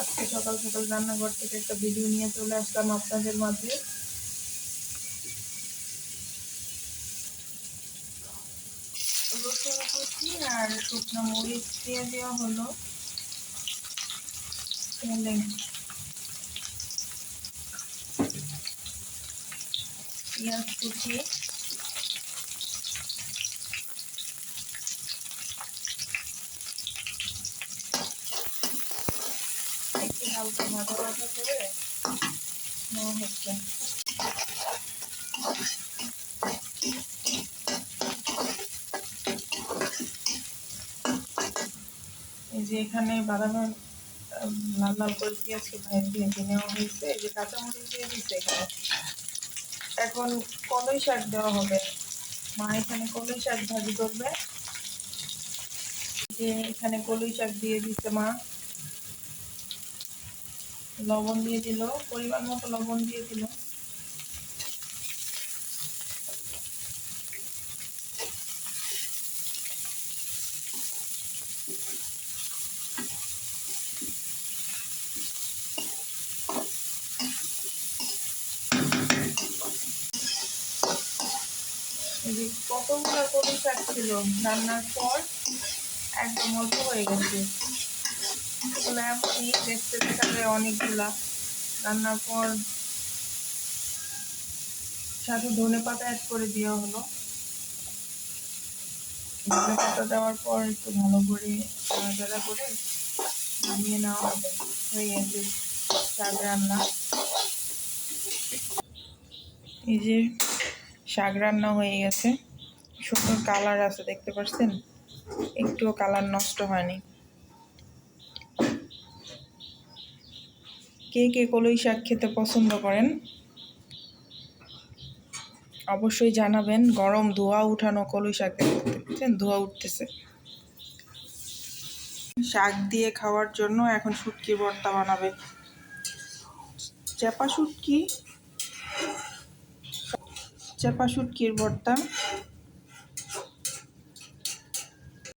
আজকে সকাল সকাল রান্নাঘর থেকে একটা ভিডিও নিয়ে চলে আসলাম আপনাদের মাঝে। আর শুকনো মরিচ দিয়ে দেওয়া হলো। পেঁয়াজ কুচি। হালকা ভাজা করে নেওয়া হচ্ছে এই যে এখানে বাদামের লাল লাল করে পেঁয়াজকে ভাই ভেজে নেওয়া হয়েছে। এই যে কাঁচামরিচ দিয়ে দিচ্ছে এখানে। এখন কলই শাক দেওয়া হবে। মা এখানে কলই শাক ভাজি করবে। যে এখানে কলই শাক দিয়ে দিচ্ছে মা। লবণ দিয়ে দিল, পরিমাণ মতো লবণ দিয়ে দিল। কতগুলো কলই শাক রান্নার পর একদম অল্প হয়ে গেছে। দেখতে দেখাবে অনেকগুলা। রান্নার পর সাথে ধনে পাতা অ্যাড করে দেওয়া হলো। ধনে পাতা দেওয়ার পর একটু ভালো করে করে নেওয়া হবে। হয়ে গেছে শাক রান্না। এই যে শাক রান্না হয়ে গেছে। সুন্দর কালার আছে, দেখতে পাচ্ছেন একটুও কালার নষ্ট হয়নি। কে কে কলই শাক খেতে পছন্দ করেন? অবশ্যই জানাবেন, গরম ধোয়া উঠানো কলই শাক দেখতেছেন ধোয়া উঠতেছে। শাক দিয়ে খাওয়ার জন্য এখন শুটকি ভর্তা বানাবে। চেপা শুটকি? চেপা শুটকির ভর্তা